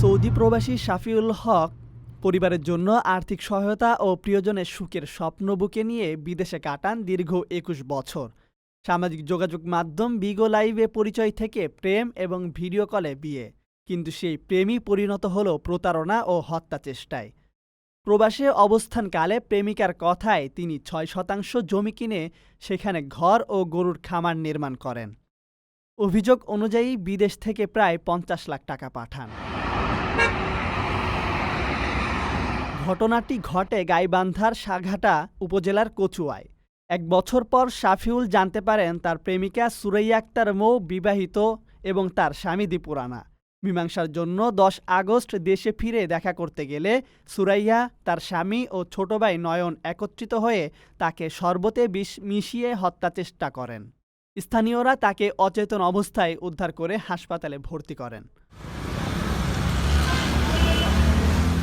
Saudi প্রবাসী শাফিউল হক পরিবারের জন্য আর্থিক সহায়তা ও প্রিয়জনের সুখের স্বপ্ন বুকে নিয়ে বিদেশে কাটান দীর্ঘ একুশ বছর। সামাজিক যোগাযোগ মাধ্যম বিগো লাইভে পরিচয় থেকে প্রেম এবং ভিডিও কলে বিয়ে। কিন্তু সেই প্রেমই পরিণত হল প্রতারণা ও হত্যা চেষ্টায়। প্রবাসে অবস্থানকালে প্রেমিকার কথায় তিনি ছয় শতাংশ জমি কিনে সেখানে ঘর ও গরুর খামার নির্মাণ করেন। অভিযোগ অনুযায়ী বিদেশ থেকে প্রায় পঞ্চাশ লাখ টাকা পাঠান। ঘটনাটি ঘটে গাইবান্ধার সাঘাটা উপজেলার কচুয়ায়। এক বছর পর শাফিউল জানতে পারেন তার প্রেমিকা সুরাইয়া আক্তার মৌ বিবাহিত এবং তার স্বামী দীপুরানা মীমাংসার জন্য দশ আগস্ট দেশে ফিরে দেখা করতে গেলে সুরাইয়া, তার স্বামী ও ছোট ভাই নয়ন একত্রিত হয়ে তাকে শরবতে বিষ মিশিয়ে হত্যা চেষ্টা করেন। স্থানীয়রা তাকে অচেতন অবস্থায় উদ্ধার করে হাসপাতালে ভর্তি করেন।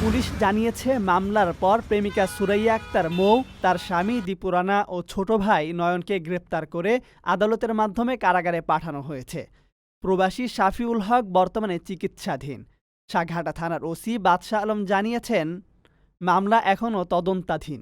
পুলিশ জানিয়েছে, মামলার পর প্রেমিকা সুরাইয়া আক্তার, মৌ, তার স্বামী দীপুরানা ও ছোট ভাই নয়নকে গ্রেপ্তার করে আদালতের মাধ্যমে কারাগারে পাঠানো হয়েছে। প্রবাসী শাফিউল হক বর্তমানে চিকিৎসাধীন। সাঘাটা থানার ওসি বাদশাহ আলম জানিয়েছেন, মামলা এখনও তদন্তাধীন।